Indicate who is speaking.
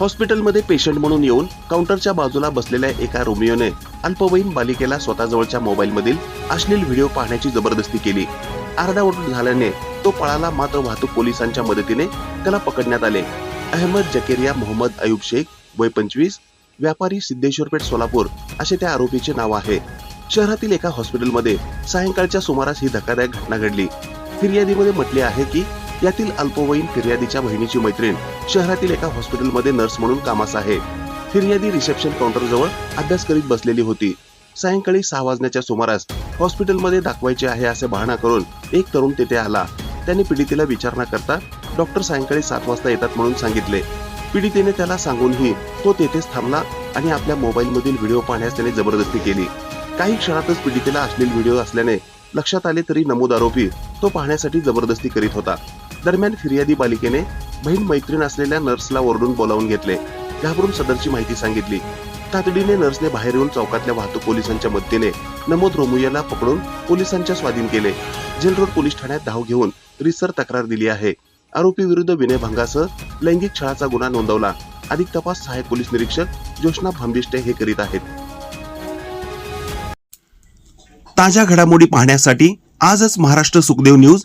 Speaker 1: हॉस्पिटलमध्ये पेशंट म्हणून येऊन काउंटरच्या बाजूला बसलेल्या एका रोमियोने अल्पवयीन बालिकेला स्वतःजवळच्या मोबाईलमधील अश्लील व्हिडिओ पाहण्याची जबरदस्ती केली. आरडाओरड झाल्याने तो पळाला मात्र वाहतूक पोलिसांच्या मदतीने त्याला पकडण्यात आले. अहमद जकेरिया मोहम्मद अयुब शेख वय पंचवीस व्यापारी सिद्धेश्वरपेठ सोलापूर असे त्या आरोपीचे नाव आहे. शहरातील एका हॉस्पिटलमध्ये सायंकाळच्या सुमारास ही धक्कादायक घटना घडली. फिर्यादीमध्ये म्हटले आहे की यातील अल्पवयीन फिर्यादीच्या बहिणीची मैत्रीण शहरातील एका हॉस्पिटलमध्ये नर्स म्हणून कामास आहे. फिर्यादी रिसेप्शन काउंटरजवळ अभ्यास करीत बसलेली होती. सायंकाळी सहा वाजण्याच्या सुमारास हॉस्पिटलमध्ये दाखवायचे आहे असे बहाणा करून एक तरुण तेथे आला. त्याने पीडितेला विचारणा करता डॉक्टर सायंकाळी सात वाजता येतात म्हणून सांगितले. पीडितेने त्याला सांगूनही तो तेथेच थांबला आणि आपल्या मोबाईलमधील व्हिडिओ पाहण्यास त्याने जबरदस्ती केली. काही क्षणातच पीडितेला असलेले व्हिडिओ असल्याने लक्षात आले तरी नमूद आरोपी तो पाहण्यासाठी जबरदस्ती करीत होता. दरम्यान फिर्यादी बालिकेने बहीण मैत्रीण असलेल्या नर्सला ओरडून बोलावून घेतले. घाबरून सदरची माहिती सांगितली. तातडीने नर्सने बाहेर येऊन चौकातल्या वाहतूक पोलिसांच्या मदतीने नमोद रोमुयाला पकडून पोलिसांच्या स्वाधीन केले. जेल रोड पोलीस ठाण्यात धाव घेऊन रिसर तक्रार दिली आहे. आरोपी विरुद्ध विनयभंगासह लैंगिक छळाचा गुन्हा नोंदवला. अधिक तपास सहाय्यक पोलीस निरीक्षक जोशना भांबिष्टे हे करीत आहेत. ताज्या घडामोडी पाहण्यासाठी आजच महाराष्ट्र सुखदेव न्यूज